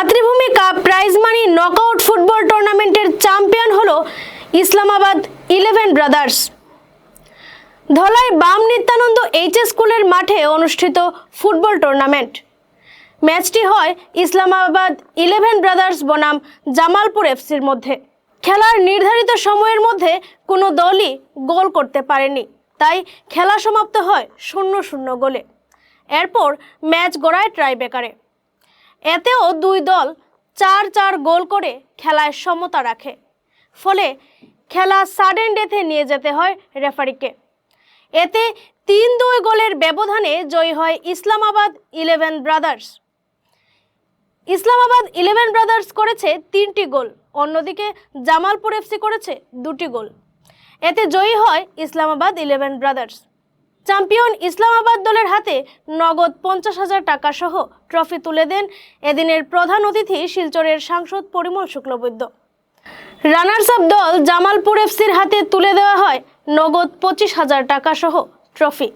Matribhumi cup prize money knockout football টুর্নামেন্টের champion হলো Islamabad eleven brothers Dhalai বাম নিত্যানন্দ এইচএস স্কুলের মাঠে অনুষ্ঠিত ফুটবল টুর্নামেন্ট ম্যাচটি হয় ইসলামাবাদ ইলেভেন ব্রাদার্স বনাম জামালপুর এফসির মধ্যে। খেলার নির্ধারিত সময়ের মধ্যে কোনো দলই গোল করতে পারেনি, তাই খেলা সমাপ্ত হয় শূন্য শূন্য গোলে। এরপর ম্যাচ গড়ায় ট্রাইবেকারে এতেও দুই দল চার চার গোল করে খেলায় সমতা রাখে। ফলে খেলা সাডেন ডেথে নিয়ে যেতে হয় রেফারিকে এতে তিন দুই গোলের ব্যবধানে জয়ী হয় Islamabad eleven brothers Islamabad eleven brothers করেছে তিনটি গোল, অন্যদিকে জামালপুর এফসি করেছে দুটি গোল। এতে জয়ী হয় Islamabad eleven brothers champion Islamabad দলের হাতে নগদ পঞ্চাশ হাজার টাকা সহ ট্রফি তুলে দেন এদিনের প্রধান অতিথি শিলচরের সাংসদ পরিমল শুক্লবৈদ্য। রানার্স আপ দল জামালপুর এফসির হাতে তুলে দেওয়া হয় নগদ পঁচিশ হাজার টাকা সহ ট্রফি।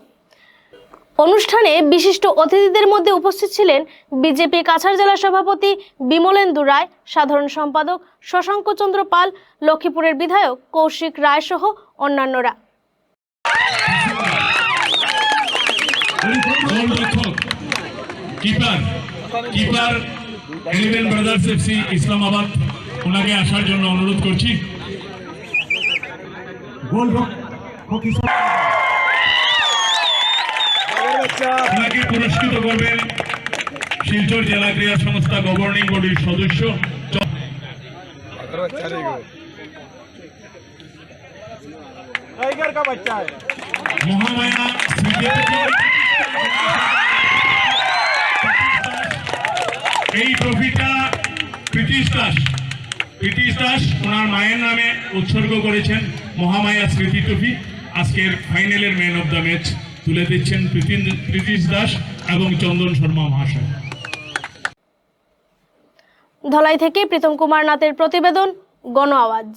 অনুষ্ঠানে বিশিষ্ট অতিথিদের মধ্যে উপস্থিত ছিলেন বিজেপি কাছাড় জেলা সভাপতি বিমলেন্দু রায়, সাধারণ সম্পাদক শশাঙ্ক চন্দ্র পাল, লক্ষ্মীপুরের বিধায়ক কৌশিক রায় সহ অন্যান্যরা। গোলরক্ষক keeper keeper eleven brothers FC Islamabad ওনাকে আসার জন্য অনুরোধ করছি। ওনাকে পুরস্কৃত করবেন শিলচর জেলা ক্রীড়া সংস্থা গভর্নিং বডির সদস্য। টাইগার মহামায়া এই ট্রফিটা প্রীতিশ দাস প্রীতিশ দাস ওনার মায়ের নামে উৎসর্গ করেছেন মহামায়া স্মৃতি ট্রফি। আজকের ফাইনালের ম্যান অব দ্য ম্যাচ তুলে দিচ্ছেন প্রীতিশ দাস এবং চন্দন শর্মা মহাশয়। ধলাই থেকে প্রীতম কুমার নাথের প্রতিবেদন, গণ আওয়াজ।